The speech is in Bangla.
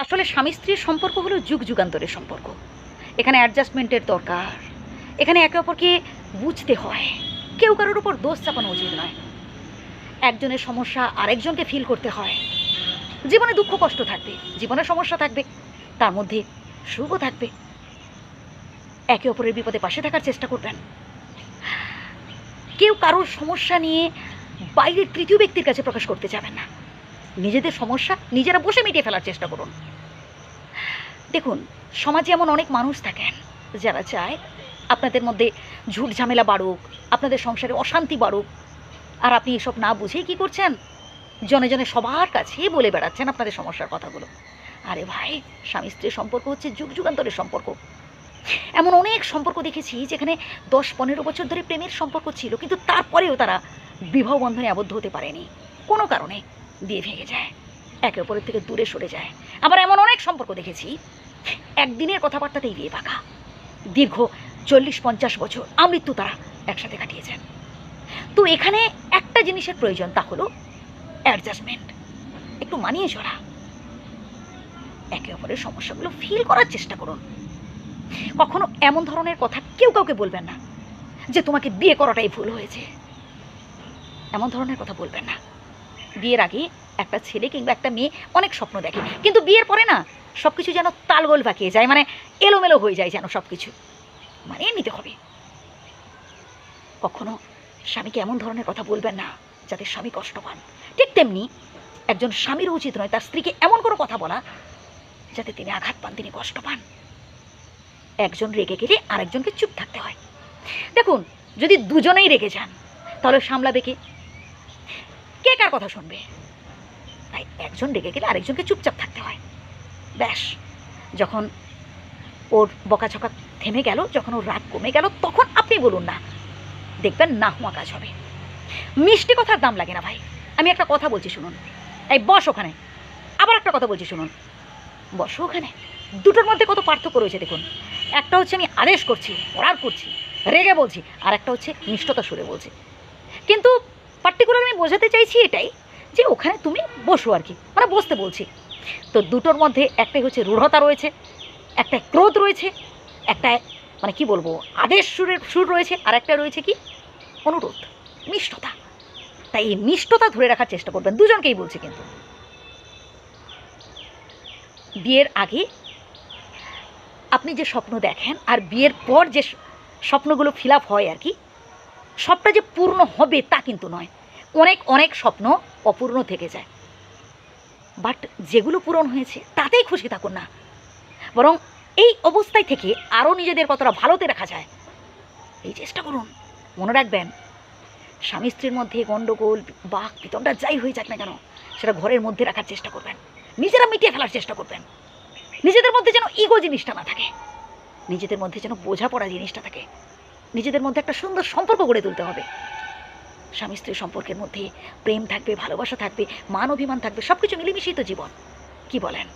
আসলে স্বামী স্ত্রীর সম্পর্ক হলো যুগ যুগান্তরের সম্পর্ক। এখানে অ্যাডজাস্টমেন্টের দরকার। এখানে একে অপরকে বুঝতে হয়। কেউ কারোর উপর দোষ চাপানো উচিত নয়। একজনের সমস্যা আরেকজনকে ফিল করতে হয়। জীবনে দুঃখ, কষ্ট থাকবে, জীবনে সমস্যা থাকবে, তার মধ্যে সুখও থাকবে। একে অপরের বিপদে পাশে থাকার চেষ্টা করবেন। কেউ কারোর সমস্যা নিয়ে বাইরের তৃতীয় ব্যক্তির কাছে প্রকাশ করতে যাবেন না। নিজেদের সমস্যা নিজেরা বসে মিটিয়ে ফেলার চেষ্টা করুন। দেখুন, সমাজে এমন অনেক মানুষ থাকেন যারা চায় আপনাদের মধ্যে ঝুট ঝামেলা বাড়ুক, আপনাদের সংসারে অশান্তি বাড়ুক। আর আপনি এসব না বুঝেই কি করছেন? জনে জনে সবার কাছে বলে বেড়াচ্ছেন আপনাদের সমস্যার কথাগুলো। আরে ভাই, স্বামী স্ত্রীর সম্পর্ক হচ্ছে যুগ যুগান্তরের সম্পর্ক। এমন অনেক সম্পর্ক দেখেছি যেখানে দশ পনেরো বছর ধরে প্রেমের সম্পর্ক ছিল, কিন্তু তারপরেও তারা বিবাহ বন্ধনে আবদ্ধ হতে পারেনি। কোনো কারণে বিয়ে ভেঙে যায়। একে অপরের থেকে দূরে সরে যায়। আবার এমন অনেক সম্পর্ক দেখেছি। একদিনের কথাবার্তাতেই বিয়ে পাকা। দীর্ঘ চল্লিশ পঞ্চাশ বছর আমৃত্যু তারা একসাথে কাটিয়েছেন। তো এখানে একটা জিনিসের প্রয়োজন, তা হলো অ্যাডজাস্টমেন্ট একটু মানিয়ে চলা। একে অপরের সমস্যাগুলো ফিল করার চেষ্টা করুন। কখনো এমন ধরনের কথা কেউ কাউকে বলবেন না যে তোমাকে বিয়ে করাটাই ভুল হয়েছে। এমন ধরনের কথা বলবেন না। বিয়ের আগে একটা ছেলে কিংবা একটা মেয়ে অনেক স্বপ্ন দেখে। কিন্তু বিয়ের পরে না সব কিছু যেন তালগোল পাকিয়ে যায় মানে এলোমেলো হয়ে যায় যেন সব কিছু মানিয়ে নিতে হবে। কখনো স্বামীকে এমন ধরনের কথা বলবেন না যাতে স্বামী কষ্ট পান। ঠিক তেমনি একজন স্বামীর উচিত নয় তার স্ত্রীকে এমন কোনো কথা বলা যাতে তিনি আঘাত পান, তিনি কষ্ট পান। একজন রেগে গেলে আরেকজনকে চুপ থাকতে হয়। দেখুন, যদি দুজনেই রেগে যান, তাহলে সামলাবে কে? কে কার কথা শুনবে? তাই একজন রেগে গেলে আরেকজনকে চুপচাপ থাকতে হয়। ব্যাস, যখন ওর বকাঝকা থেমে গেল, যখন ওর রাগ কমে গেল, তখন আপনি বলুন না। দেখবেন না হওয়া কাজ হবে। মিষ্টি কথার দাম লাগে না ভাই। আমি একটা কথা বলছি শুনুন। এই বস ওখানে। আবার একটা কথা বলছি শুনুন। বসো ওখানে। দুটোর মধ্যে কত পার্থক্য রয়েছে দেখুন। একটা হচ্ছে আমি আদেশ করছি, অর্ডার করছি, রেগে বলছি, আর একটা হচ্ছে নিষ্ঠতা সুরে বলছি। কিন্তু পার্টিকুলার আমি বোঝাতে চাইছি এটাই যে ওখানে তুমি বসো আর কি। মানে বসতে বলছি। তো দুটোর মধ্যে একটাই হচ্ছে রূঢ়তা রয়েছে, একটা ক্রোধ রয়েছে, একটা মানে কি বলব, আদেশ সুরের সুর রয়েছে, আর একটা রয়েছে কি, অনুরোধ, মিষ্টতা। তাই এই মিষ্টতা ধরে রাখার চেষ্টা করবেন, দুজনকেই বলছি কিন্তু। বিয়ের আগে আপনি যে স্বপ্ন দেখেন, আর বিয়ের পর যে স্বপ্নগুলো ফিল হয় আর কি, সবটা যে পূর্ণ হবে তা কিন্তু নয়। অনেক অনেক স্বপ্ন অপূর্ণ থেকে যায়। বাট যেগুলো পূরণ হয়েছে, তাতেই খুশি থাকুন না। বরং এই অবস্থায় থেকে আরও নিজেদের কতটা ভালোতে রাখা যায়, এই চেষ্টা করুন। মনে রাখবেন, স্বামী স্ত্রীর মধ্যে গণ্ডগোল বা পিতনটা যাই হয়ে যাক না কেন, সেটা ঘরের মধ্যে রাখার চেষ্টা করবেন। নিজেরা মিটিয়ে ফেলার চেষ্টা করবেন। নিজেদের মধ্যে যেন ইগো জিনিসটা না থাকে। নিজেদের মধ্যে যেন বোঝাপড়া জিনিসটা থাকে। নিজেদের মধ্যে একটা সুন্দর সম্পর্ক গড়ে তুলতে হবে। স্বামী স্ত্রী সম্পর্কের মধ্যে প্রেম থাকবে, ভালোবাসা থাকবে, মান অভিমান থাকবে সব কিছু মিলেমিশেই তো জীবন। কি বলেন?